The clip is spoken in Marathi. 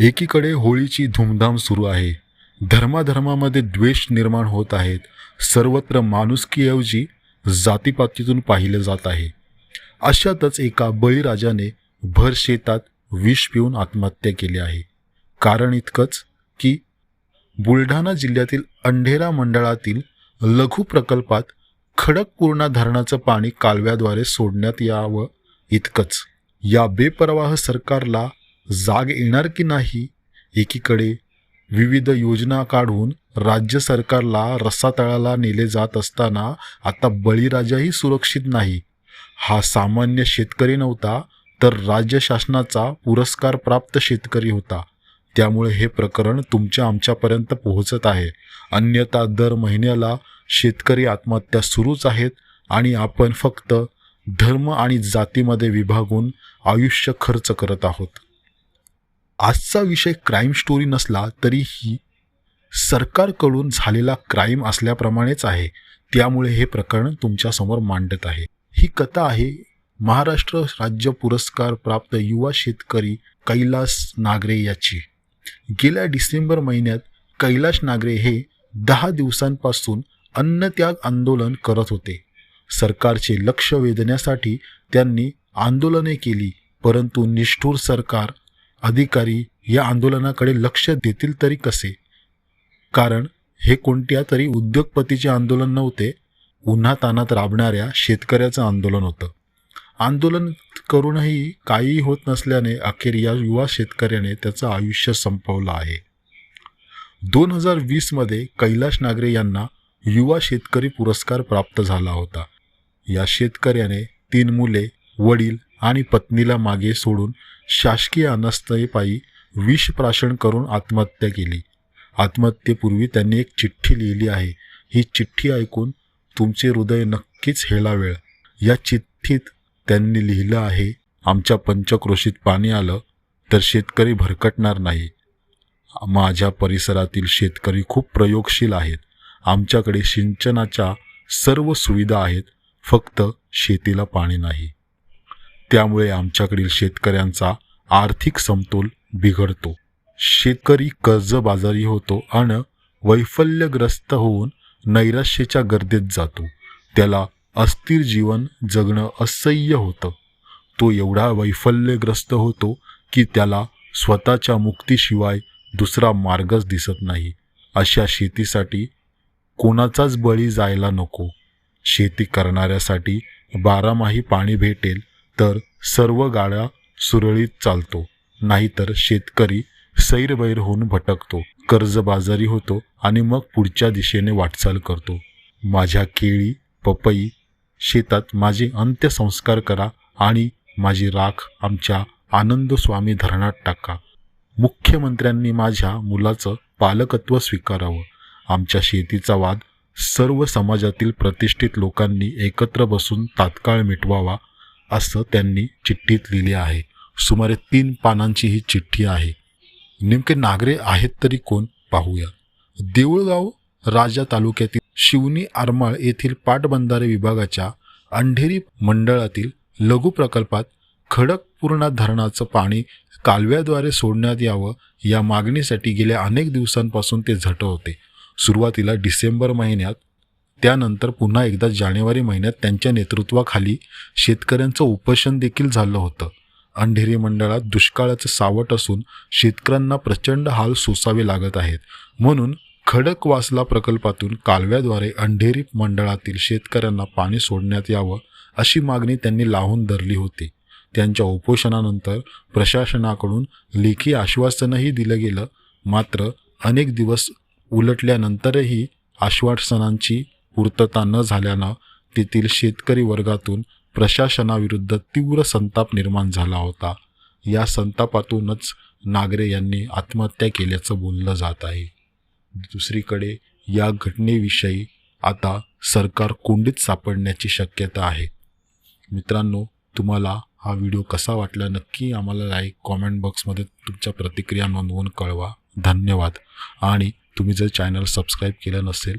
एकीकडे होळीची धूमधाम सुरू आहे. धर्माधर्मामध्ये द्वेष निर्माण होत आहेत. सर्वत्र माणुसकीऐवजी जातीपातीतून पाहिलं जात आहे. अशातच एका बळीराजाने भर शेतात विष पिऊन आत्महत्या केली आहे. कारण इतकंच की बुलढाणा जिल्ह्यातील अंढेरा मंडळातील लघु प्रकल्पात खडकपूर्णा धरणाचं पाणी कालव्याद्वारे सोडण्यात यावं इतकंच. या बेपरवाह सरकारला जाग येणार की नाही एकीकडे विविध योजना काढून राज्य सरकारला रसातळाला नेले जात असताना आता बळीराजाही सुरक्षित नाही. हा सामान्य शेतकरी नव्हता तर राज्य शासनाचा पुरस्कार प्राप्त शेतकरी होता. त्यामुळे हे प्रकरण तुमच्या आमच्यापर्यंत पोहोचत आहे. अन्यथा दर महिन्याला शेतकरी आत्महत्या सुरूच आहेत आणि आपण फक्त धर्म आणि जातीमध्ये विभागून आयुष्य खर्च करत आहोत. आजचा विषय क्राईम स्टोरी नसला तरीही सरकारकडून झालेला क्राईम असल्याप्रमाणेच आहे. त्यामुळे हे प्रकरण तुमच्यासमोर मांडत आहे. ही कथा आहे महाराष्ट्र राज्य पुरस्कार प्राप्त युवा शेतकरी कैलास नागरे याची. गेल्या डिसेंबर महिन्यात कैलाश नागरे हे दहा दिवसांपासून अन्नत्याग आंदोलन करत होते. सरकारचे लक्ष वेधण्यासाठी त्यांनी आंदोलने केली परंतु निष्ठूर सरकार अधिकारी या आंदोलनाकडे लक्ष देतील तरी कसे? कारण हे कोणत्या तरी उद्योगपतीचे आंदोलन नव्हते उन्हातानात राबणाऱ्या शेतकऱ्याचं आंदोलन होतं. आंदोलन करूनही काहीही होत नसल्याने अखेर या युवा शेतकऱ्याने त्याचं आयुष्य संपवलं आहे. दोन हजार वीसमध्ये कैलाश नागरे यांना युवा शेतकरी पुरस्कार प्राप्त झाला होता. या शेतकऱ्याने तीन मुले वडील आणि पत्नीला मागे सोडून शासकीय अनास्थेपायी विषप्राशन करून आत्महत्या केली. आत्महत्येपूर्वी त्यांनी एक चिठ्ठी लिहिली आहे. ही चिठ्ठी ऐकून तुमचे हृदय नक्कीच हेळावेळ या चिठ्ठीत त्यांनी लिहिलं आहे आमच्या पंचक्रोशीत पाणी आलं तर शेतकरी भरकटणार नाही. माझ्या परिसरातील शेतकरी खूप प्रयोगशील आहेत. आमच्याकडे सिंचनाच्या सर्व सुविधा आहेत. फक्त शेतीला पाणी नाही. त्यामुळे आमच्याकडील शेतकऱ्यांचा आर्थिक समतोल बिघडतो. शेतकरी कर्जबाजारी होतो आणि वैफल्यग्रस्त होऊन नैराश्याच्या गर्दीत जातो. त्याला अस्थिर जीवन जगणं असह्य होतं. तो एवढा वैफल्यग्रस्त होतो की त्याला स्वतःच्या मुक्तीशिवाय दुसरा मार्गच दिसत नाही. अशा शेतीसाठी कोणाचाच बळी जायला नको. शेती करणाऱ्यासाठी बारामाही पाणी भेटेल तर सर्व गाड्या सुरळीत चालतो. नाहीतर शेतकरी सैरबैर होऊन भटकतो. कर्जबाजारी होतो आणि मग पुढच्या दिशेने वाटचाल करतो. माझ्या केळी पपई शेतात माझे अंत्यसंस्कार करा आणि माझी राख आमच्या आनंद स्वामी धरणात टाका. मुख्यमंत्र्यांनी माझ्या मुलाचं पालकत्व स्वीकारावं. आमच्या शेतीचा वाद सर्व समाजातील प्रतिष्ठित लोकांनी एकत्र बसून तात्काळ मिटवावा असं त्यांनी चिठ्ठीत लिहिले आहे. सुमारे तीन पानांची ही चिठ्ठी आहे. नेमके नागरे आहेत तरी कोण? पाहूया. देऊळगाव राजा तालुक्यातील शिवनी आरमाळ येथील पाटबंधारे विभागाच्या अंधेरी मंडळातील लघु प्रकल्पात खडकपूर्णा धरणाचं पाणी कालव्याद्वारे सोडण्यात यावं या मागणीसाठी गेल्या अनेक दिवसांपासून ते झट होते. सुरुवातीला डिसेंबर महिन्यात त्यानंतर पुन्हा एकदा जानेवारी महिन्यात त्यांच्या नेतृत्वाखाली शेतकऱ्यांचं उपोषण देखील झालं होतं. अंधेरी मंडळात दुष्काळाचं सावट असून शेतकऱ्यांना प्रचंड हाल सोसावे लागत आहेत. म्हणून खडकवासला प्रकल्पातून कालव्याद्वारे अंधेरी मंडळातील शेतकऱ्यांना पाणी सोडण्यात यावं अशी मागणी त्यांनी लावून धरली होती. त्यांच्या उपोषणानंतर प्रशासनाकडून लेखी आश्वासनही दिलं गेलं. मात्र अनेक दिवस उलटल्यानंतरही आश्वासनांची पूर्तता न झाल्यानं तेथील शेतकरी वर्गातून प्रशासनाविरुद्ध तीव्र संताप निर्माण झाला होता. या संतापातूनच नागरे यांनी आत्महत्या केल्याचं बोललं जात आहे. दुसरीकडे या घटनेविषयी आता सरकार कोंडीत सापडण्याची शक्यता आहे. मित्रांनो तुम्हाला हा व्हिडिओ कसा वाटला नक्की आम्हाला लाईक कॉमेंट बॉक्समध्ये तुमच्या प्रतिक्रिया नोंदवून कळवा. धन्यवाद. आणि तुम्ही जर चॅनल सबस्क्राईब केलं नसेल